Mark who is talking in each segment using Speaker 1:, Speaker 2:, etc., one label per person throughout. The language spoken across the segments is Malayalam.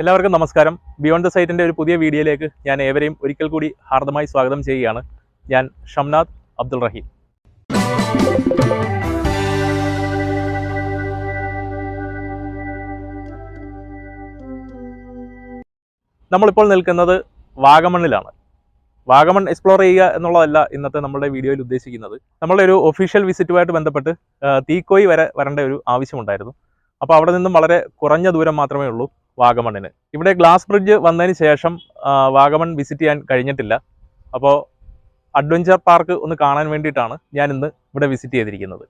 Speaker 1: എല്ലാവർക്കും നമസ്കാരം ബിയോണ്ട് ദ സൈറ്റിൻ്റെ ഒരു പുതിയ വീഡിയോയിലേക്ക് ഞാൻ ഏവരെയും ഒരിക്കൽ കൂടി ഹാർദമായി സ്വാഗതം ചെയ്യുകയാണ് ഞാൻ ഷംനാഥ് അബ്ദുൾ റഹീം നമ്മളിപ്പോൾ നിൽക്കുന്നത് വാഗമണ്ണിലാണ് വാഗമൺ എക്സ്പ്ലോർ ചെയ്യുക എന്നുള്ളതല്ല ഇന്നത്തെ നമ്മുടെ വീഡിയോയിൽ ഉദ്ദേശിക്കുന്നത് നമ്മളുടെ ഒരു ഒഫീഷ്യൽ വിസിറ്റുമായിട്ട് ബന്ധപ്പെട്ട് തീക്കോയി വരെ വരേണ്ട ഒരു ആവശ്യമുണ്ടായിരുന്നു അപ്പോൾ അവിടെ നിന്നും വളരെ കുറഞ്ഞ ദൂരം മാത്രമേ ഉള്ളൂ വാഗമണ്ണിന് ഇവിടെ ഗ്ലാസ് ബ്രിഡ്ജ് വന്നതിന് ശേഷം വാഗമൺ വിസിറ്റ് ചെയ്യാൻ കഴിഞ്ഞിട്ടില്ല അപ്പോൾ അഡ്വഞ്ചർ പാർക്ക് ഒന്ന് കാണാൻ വേണ്ടിയിട്ടാണ് ഞാനിന്ന് ഇവിടെ വിസിറ്റ് ചെയ്തിരിക്കുന്നത്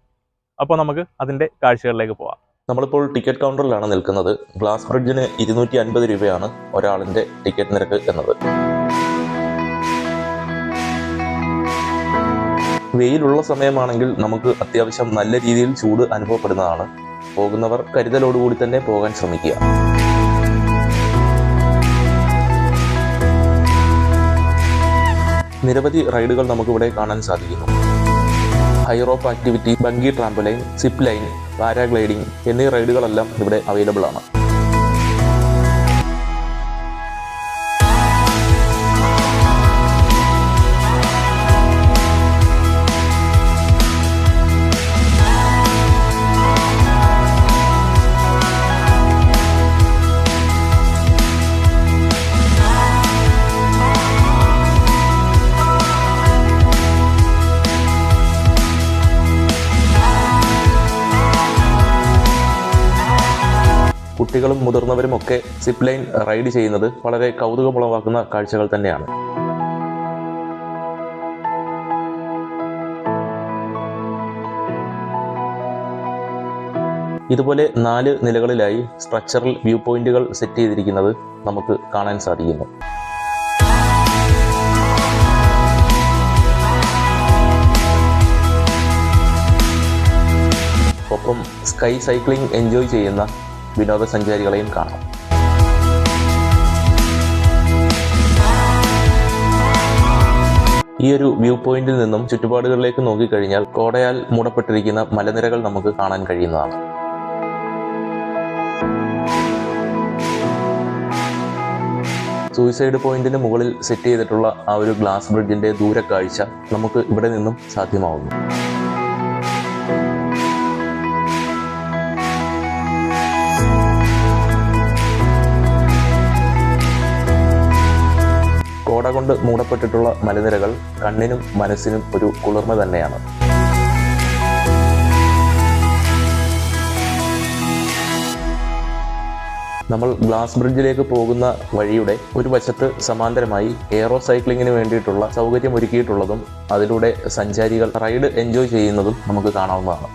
Speaker 1: അപ്പോൾ നമുക്ക് അതിൻ്റെ കാഴ്ചകളിലേക്ക് പോവാം
Speaker 2: നമ്മളിപ്പോൾ ടിക്കറ്റ് കൗണ്ടറിലാണ് നിൽക്കുന്നത് ഗ്ലാസ് ബ്രിഡ്ജിന് ഇരുന്നൂറ്റി അൻപത് രൂപയാണ് ഒരാളിൻ്റെ ടിക്കറ്റ് നിരക്ക് എന്നത് വെയിലുള്ള സമയമാണെങ്കിൽ നമുക്ക് അത്യാവശ്യം നല്ല രീതിയിൽ ചൂട് അനുഭവപ്പെടുന്നതാണ് പോകുന്നവർ കരുതലോടുകൂടി തന്നെ പോകാൻ ശ്രമിക്കുക നിരവധി റൈഡുകൾ നമുക്കിവിടെ കാണാൻ സാധിക്കുന്നു high rope activity bungee trampoline zip line paragliding എന്നീ റൈഡുകളെല്ലാം ഇവിടെ അവൈലബിൾ ആണ് കുട്ടികളും മുതിർന്നവരും ഒക്കെ സിപ്പ് ലൈൻ റൈഡ് ചെയ്യുന്നത് വളരെ കൗതുകമുളവാക്കുന്ന കാഴ്ചകൾ തന്നെയാണ് ഇതുപോലെ നാല് നിലകളിലായി സ്ട്രക്ചറൽ വ്യൂ പോയിന്റുകൾ സെറ്റ് ചെയ്തിരിക്കുന്നത് നമുക്ക് കാണാൻ സാധിക്കുന്നു ഒപ്പം സ്കൈ സൈക്ലിംഗ് എൻജോയ് ചെയ്യുന്ന വിനോദസഞ്ചാരികളെയും കാണാം ഈ ഒരു വ്യൂ പോയിന്റിൽ നിന്നും ചുറ്റുപാടുകളിലേക്ക് നോക്കിക്കഴിഞ്ഞാൽ കോടയാൽ മൂടപ്പെട്ടിരിക്കുന്ന മലനിരകൾ നമുക്ക് കാണാൻ കഴിയുന്നതാണ് സൂയിസൈഡ് പോയിന്റിന് മുകളിൽ സെറ്റ് ചെയ്തിട്ടുള്ള ആ ഒരു ഗ്ലാസ് ബ്രിഡ്ജിന്റെ ദൂരക്കാഴ്ച നമുക്ക് ഇവിടെ നിന്നും സാധ്യമാവുന്നു കൊണ്ട് മൂടപ്പെട്ടിട്ടുള്ള മലനിരകൾ കണ്ണിനും മനസ്സിനും ഒരു കുളിർമ തന്നെയാണ് നമ്മൾ ഗ്ലാസ് ബ്രിഡ്ജിലേക്ക് പോകുന്ന വഴിയുടെ ഒരു വശത്ത് സമാന്തരമായി എയറോ സൈക്ലിങ്ങിന് വേണ്ടിയിട്ടുള്ള സൗകര്യം ഒരുക്കിയിട്ടുള്ളതും അതിലൂടെ സഞ്ചാരികൾ റൈഡ് എൻജോയ് ചെയ്യുന്നതും നമുക്ക് കാണാവുന്നതാണ്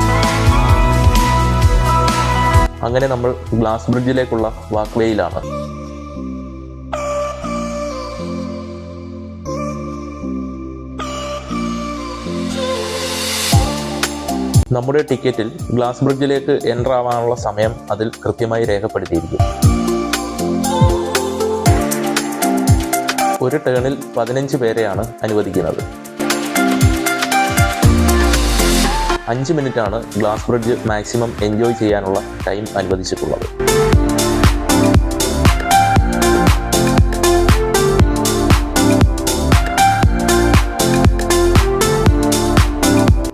Speaker 2: അങ്ങനെ നമ്മൾ ഗ്ലാസ് ബ്രിഡ്ജിലേക്കുള്ള വാക്ക്വേയിലാണ് നമ്മുടെ ടിക്കറ്റിൽ ഗ്ലാസ് ബ്രിഡ്ജിലേക്ക് എൻ്റർ ആവാനുള്ള സമയം അതിൽ കൃത്യമായി രേഖപ്പെടുത്തിയിരിക്കും ഒരു ടേണിൽ പതിനഞ്ച് പേരെയാണ് അനുവദിക്കുന്നത് അഞ്ച് മിനിറ്റാണ് ഗ്ലാസ് ബ്രിഡ്ജ് മാക്സിമം എൻജോയ് ചെയ്യാനുള്ള ടൈം അനുവദിച്ചിട്ടുള്ളത്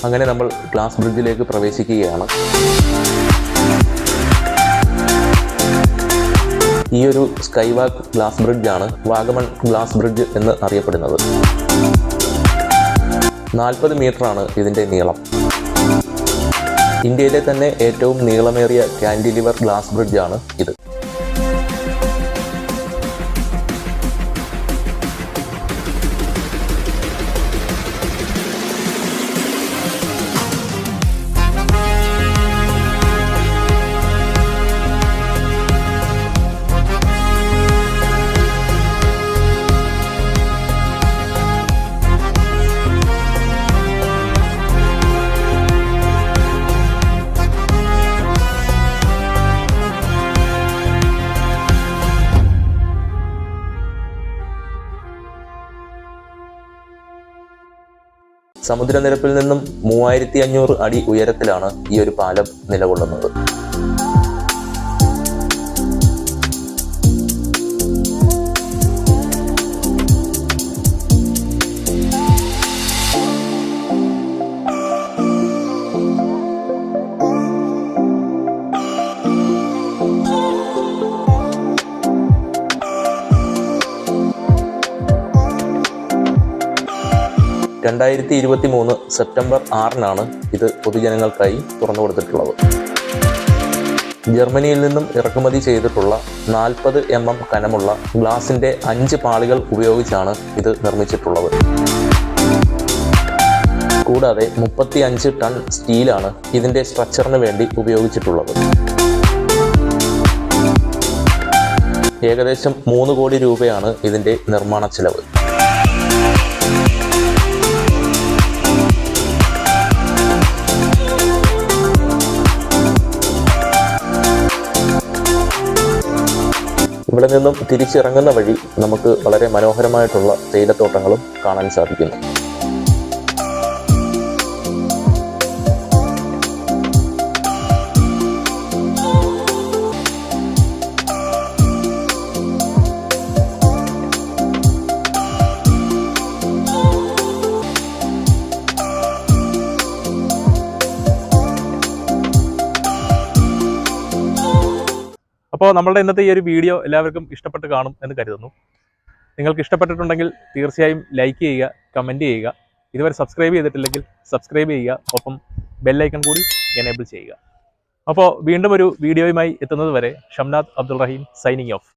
Speaker 2: അങ്ങനെ നമ്മൾ ഗ്ലാസ് ബ്രിഡ്ജിലേക്ക് പ്രവേശിക്കുകയാണ് ഈ ഒരു സ്കൈ വാക്ക് ഗ്ലാസ് ബ്രിഡ്ജാണ് വാഗമൺ ഗ്ലാസ് ബ്രിഡ്ജ് എന്ന് അറിയപ്പെടുന്നത് നാൽപ്പത് മീറ്ററാണ് ഇതിൻ്റെ നീളം ഇന്ത്യയിലെ തന്നെ ഏറ്റവും നീളമേറിയ കാൻഡിലിവർ ഗ്ലാസ് ബ്രിഡ്ജാണ് ഇത് സമുദ്രനിരപ്പിൽ നിന്നും മൂവായിരത്തി അഞ്ഞൂറ് അടി ഉയരത്തിലാണ് ഈ ഒരു പാലം നിലകൊള്ളുന്നത് രണ്ടായിരത്തി ഇരുപത്തി മൂന്ന് സെപ്റ്റംബർ ആറിനാണ് ഇത് പൊതുജനങ്ങൾക്കായി തുറന്നു കൊടുത്തിട്ടുള്ളത് ജർമ്മനിയിൽ നിന്നും ഇറക്കുമതി ചെയ്തിട്ടുള്ള നാൽപ്പത് എം എം കനമുള്ള ഗ്ലാസിന്റെ അഞ്ച് പാളികൾ ഉപയോഗിച്ചാണ് ഇത് നിർമ്മിച്ചിട്ടുള്ളത് കൂടാതെ മുപ്പത്തി അഞ്ച് ടൺ സ്റ്റീലാണ് ഇതിന്റെ സ്ട്രക്ചറിന് വേണ്ടി ഉപയോഗിച്ചിട്ടുള്ളത് ഏകദേശം മൂന്ന് കോടി രൂപയാണ് ഇതിന്റെ നിർമ്മാണ ചെലവ് ഇവിടെ നിന്നും തിരിച്ചിറങ്ങുന്ന വഴി നമുക്ക് വളരെ മനോഹരമായിട്ടുള്ള തേയിലത്തോട്ടങ്ങളും കാണാൻ സാധിക്കുന്നു
Speaker 1: അപ്പോൾ നമ്മളുടെ ഇന്നത്തെ ഈ ഒരു വീഡിയോ എല്ലാവർക്കും ഇഷ്ടപ്പെട്ട് കാണും എന്ന് കരുതുന്നു നിങ്ങൾക്ക് ഇഷ്ടപ്പെട്ടിട്ടുണ്ടെങ്കിൽ തീർച്ചയായും ലൈക്ക് ചെയ്യുക കമൻറ്റ് ചെയ്യുക ഇതുവരെ സബ്സ്ക്രൈബ് ചെയ്തിട്ടില്ലെങ്കിൽ സബ്സ്ക്രൈബ് ചെയ്യുക ഒപ്പം ബെല്ലൈക്കൺ കൂടി എനേബിൾ ചെയ്യുക അപ്പോൾ വീണ്ടും ഒരു വീഡിയോയുമായി എത്തുന്നത് വരെ ഷംനാഥ് അബ്ദുൾ റഹീം സൈനിങ് ഓഫ്